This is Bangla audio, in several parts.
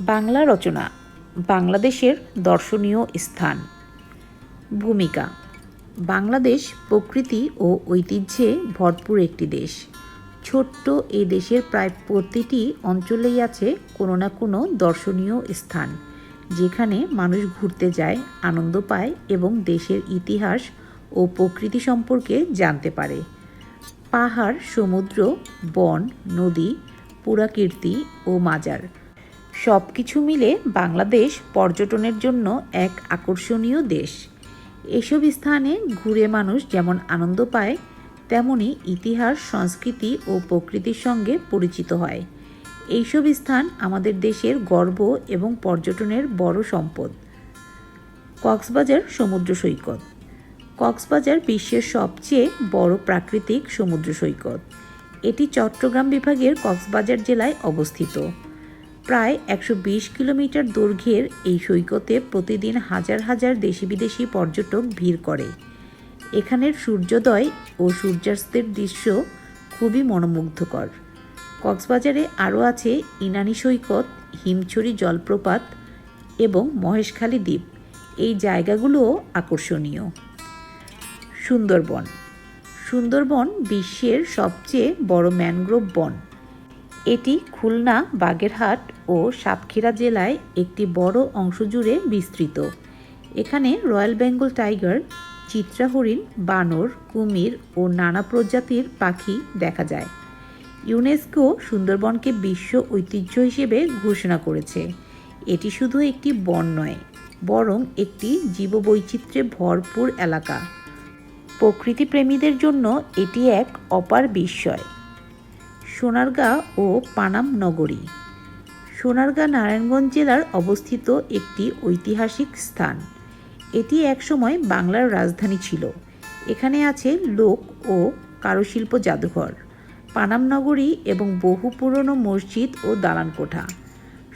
বাংলা রচনা, বাংলাদেশের দর্শনীয় স্থান। ভূমিকা, বাংলাদেশ প্রকৃতি ও ঐতিহ্যে ভরপুর একটি দেশ। ছোট্ট এই দেশের প্রায় প্রতিটি অঞ্চলেই আছে কোনো না কোনো দর্শনীয় স্থান, যেখানে মানুষ ঘুরতে যায়, আনন্দ পায় এবং দেশের ইতিহাস ও প্রকৃতি সম্পর্কে জানতে পারে। পাহাড়, সমুদ্র, বন, নদী, পুরাকীর্তি ও মাজার সব কিছু মিলে বাংলাদেশ পর্যটনের জন্য এক আকর্ষণীয় দেশ। এসব স্থানে ঘুরে মানুষ যেমন আনন্দ পায়, তেমনি ইতিহাস, সংস্কৃতি ও প্রকৃতির সঙ্গে পরিচিত হয়। এইসব স্থান আমাদের দেশের গর্ব এবং পর্যটনের বড় সম্পদ। কক্সবাজার সমুদ্র সৈকত। কক্সবাজার বিশ্বের সবচেয়ে বড় প্রাকৃতিক সমুদ্র সৈকত। এটি চট্টগ্রাম বিভাগের কক্সবাজার জেলায় অবস্থিত। প্রায় একশো বিশ কিলোমিটার দৈর্ঘ্যের এই সৈকতে প্রতিদিন হাজার হাজার দেশি বিদেশি পর্যটক ভিড় করে। এখানের সূর্যোদয় ও সূর্যাস্তের দৃশ্য খুবই মনোমুগ্ধকর। কক্সবাজারে আরও আছে ইনানি সৈকত, হিমছড়ি জলপ্রপাত এবং মহেশখালী দ্বীপ। এই জায়গাগুলোও আকর্ষণীয়। সুন্দরবন। সুন্দরবন বিশ্বের সবচেয়ে বড় ম্যানগ্রোভ বন। এটি খুলনা, বাগেরহাট ও সাতক্ষীরা জেলায় একটি বড় অংশ জুড়ে বিস্তৃত। এখানে রয়্যাল বেঙ্গল টাইগার চিত্রা হরিণ বানর, কুমির ও নানা প্রজাতির পাখি দেখা যায়। ইউনেস্কো সুন্দরবনকে বিশ্ব ঐতিহ্য হিসেবে ঘোষণা করেছে। এটি শুধু একটি বন নয়, বরং একটি জীববৈচিত্র্যে ভরপুর এলাকা। প্রকৃতিপ্রেমীদের জন্য এটি এক অপার বিস্ময়। সোনারগাঁ ও পানাম নগরী। সোনারগাঁ নারায়ণগঞ্জ জেলার অবস্থিত একটি ঐতিহাসিক স্থান। এটি একসময় বাংলার রাজধানী ছিল। এখানে আছে লোক ও কারুশিল্প জাদুঘর, পানাম নগরী এবং বহু পুরনো মসজিদ ও দালান কোঠা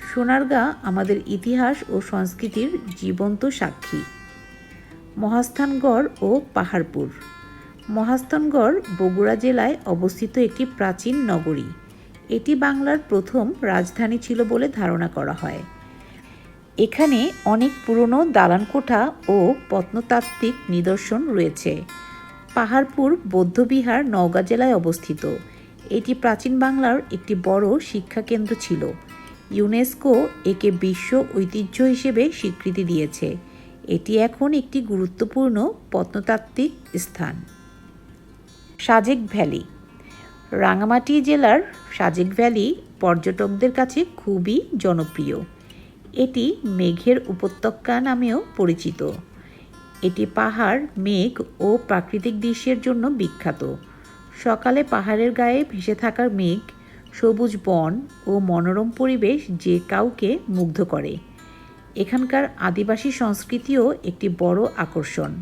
সোনারগাঁ আমাদের ইতিহাস ও সংস্কৃতির জীবন্ত সাক্ষী। মহাস্থানগড় ও পাহাড়পুর। মহাস্থানগড় বগুড়া জেলায় অবস্থিত একটি প্রাচীন নগরী। এটি বাংলার প্রথম রাজধানী ছিল বলে ধারণা করা হয়। এখানে অনেক পুরনো দালানকোঠা ও প্রত্নতাত্ত্বিক নিদর্শন রয়েছে। পাহাড়পুর, বৌদ্ধবিহার, নওগাঁ জেলায় অবস্থিত। এটি প্রাচীন বাংলার একটি বড় শিক্ষাকেন্দ্র ছিল। ইউনেস্কো একে বিশ্ব ঐতিহ্য হিসেবে স্বীকৃতি দিয়েছে। এটি এখন একটি গুরুত্বপূর্ণ প্রত্নতাত্ত্বিক স্থান। সাজেক ভ্যালি। রাঙামাটি জেলার সাজেক ভ্যালি পর্যটকদের কাছে খুবই জনপ্রিয়। এটি মেঘের উপত্যকা নামেও পরিচিত। এটি পাহাড়, মেঘ ও প্রাকৃতিক দৃশ্যের জন্য বিখ্যাত। সকালে পাহাড়ের গায়ে ভেসে থাকা মেঘ, সবুজ বন ও মনোরম পরিবেশ যে কাউকে মুগ্ধ করে। এখানকার আদিবাসী সংস্কৃতিও একটি বড় আকর্ষণ।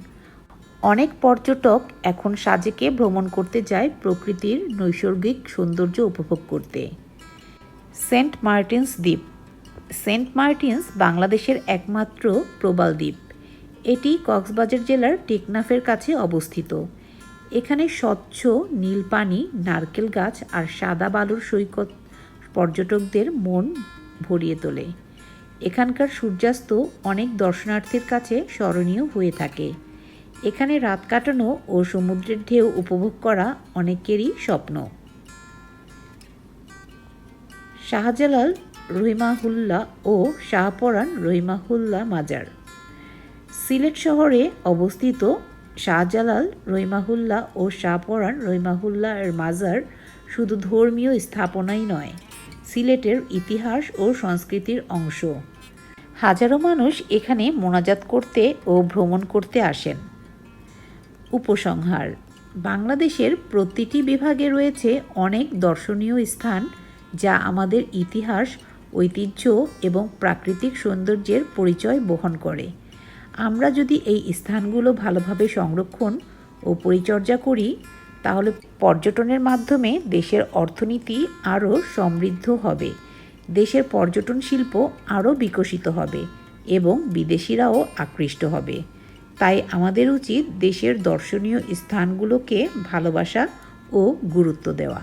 অনেক পর্যটক এখন সাজেকে ভ্রমণ করতে যায় প্রকৃতির নৈসর্গিক সৌন্দর্য উপভোগ করতে। সেন্ট মার্টিনস দ্বীপ। সেন্ট মার্টিনস বাংলাদেশের একমাত্র প্রবাল দ্বীপ। এটি কক্সবাজার জেলার টেকনাফের কাছে অবস্থিত। এখানে স্বচ্ছ নীল পানি, নারকেল গাছ আর সাদা বালুর সৈকত পর্যটকদের মন ভরিয়ে তোলে। এখানকার সূর্যাস্ত অনেক দর্শনার্থীর কাছে স্মরণীয় হয়ে থাকে। এখানে রাত কাটানো ও সমুদ্রের ঢেউ উপভোগ করা অনেকেরই স্বপ্ন। শাহজালাল, রহিমাহুল্লাহ ও শাহপরান রহিমাহুল্লাহ মাজার। সিলেট শহরে অবস্থিত শাহজালাল, রহিমাহুল্লাহ ও শাহপরান রহিমাহুল্লাহ এর মাজার শুধু ধর্মীয় স্থাপনাই নয়, সিলেটের ইতিহাস ও সংস্কৃতির অংশ। হাজারো মানুষ এখানে মোনাজাত করতে ও ভ্রমণ করতে আসেন। উপসংহার। বাংলাদেশের প্রতিটি বিভাগে রয়েছে অনেক দর্শনীয় স্থান যা আমাদের ইতিহাস, ঐতিহ্য এবং প্রাকৃতিক সৌন্দর্যের পরিচয় বহন করে। আমরা যদি এই স্থানগুলো ভালোভাবে সংরক্ষণ ও পরিচর্যা করি, তাহলে পর্যটনের মাধ্যমে দেশের অর্থনীতি আরও সমৃদ্ধ হবে, দেশের পর্যটন শিল্প আরও বিকশিত হবে এবং বিদেশিরাও আকৃষ্ট হবে। তাই আমাদের উচিত দেশের দর্শনীয় স্থানগুলোকে ভালোবাসা ও গুরুত্ব দেওয়া।